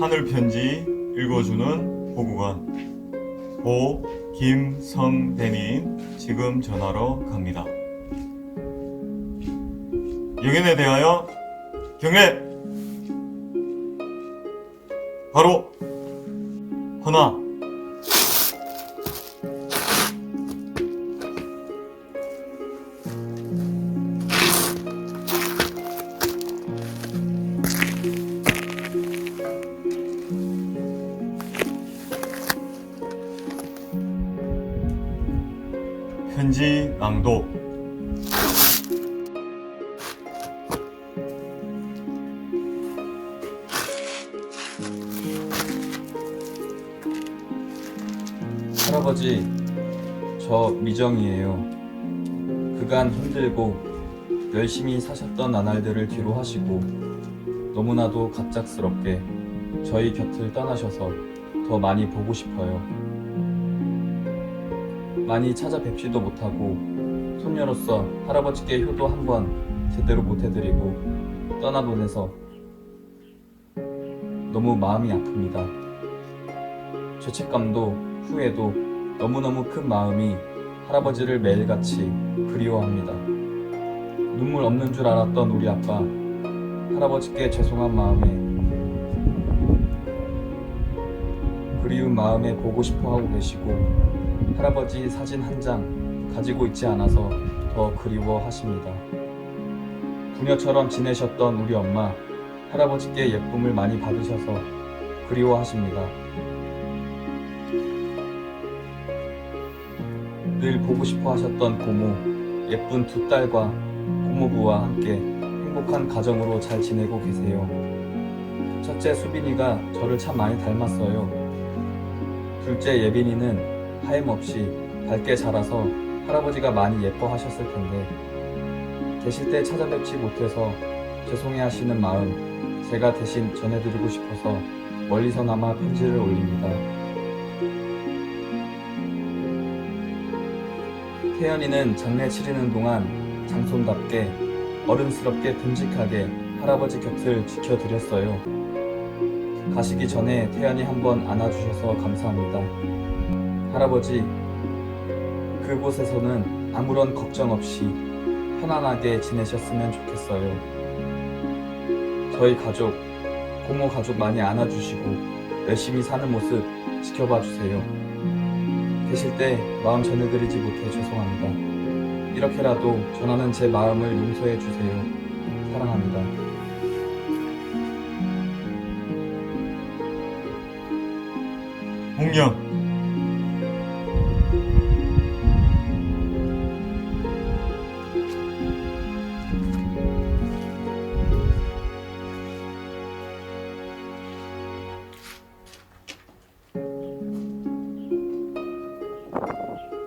하늘 편지 읽어주는 보국원 고 김성대님 지금 전화로 갑니다. 영연에 대하여 경례 바로 허나 편지 낭독 할아버지, 저 미정이에요. 그간 힘들고 열심히 사셨던 나날들을 뒤로 하시고 너무나도 갑작스럽게 저희 곁을 떠나셔서 더 많이 보고 싶어요. 많이 찾아뵙지도 못하고 손녀로서 할아버지께 효도 한번 제대로 못 해드리고 떠나보내서 너무 마음이 아픕니다. 죄책감도 후회도 너무너무 큰 마음이 할아버지를 매일같이 그리워합니다. 눈물 없는 줄 알았던 우리 아빠, 할아버지께 죄송한 마음에 그리운 마음에 보고 싶어 하고 계시고 할아버지 사진 한 장 가지고 있지 않아서 더 그리워하십니다. 부녀처럼 지내셨던 우리 엄마, 할아버지께 예쁨을 많이 받으셔서 그리워하십니다. 늘 보고 싶어 하셨던 고모, 예쁜 두 딸과 고모부와 함께 행복한 가정으로 잘 지내고 계세요. 첫째 수빈이가 저를 참 많이 닮았어요. 둘째 예빈이는 하염없이 밝게 자라서 할아버지가 많이 예뻐하셨을 텐데 계실 때 찾아뵙지 못해서 죄송해 하시는 마음 제가 대신 전해드리고 싶어서 멀리서나마 편지를 올립니다. 태연이는 장례 치르는 동안 장손답게 어른스럽게 듬직하게 할아버지 곁을 지켜드렸어요. 가시기 전에 태연이 한번 안아주셔서 감사합니다. 할아버지, 그곳에서는 아무런 걱정 없이 편안하게 지내셨으면 좋겠어요. 저희 가족, 고모 가족 많이 안아주시고 열심히 사는 모습 지켜봐 주세요. 계실 때 마음 전해드리지 못해 죄송합니다. 이렇게라도 전하는 제 마음을 용서해 주세요. 사랑합니다. 홍영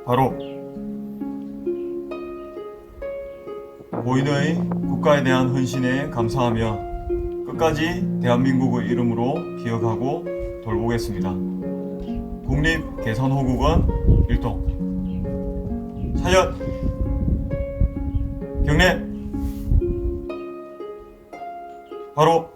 바로 고인의 국가에 대한 헌신에 감사하며 끝까지 대한민국의 이름으로 기억하고 돌보겠습니다. 국립개선호국원 일동. 사연 경례. 바로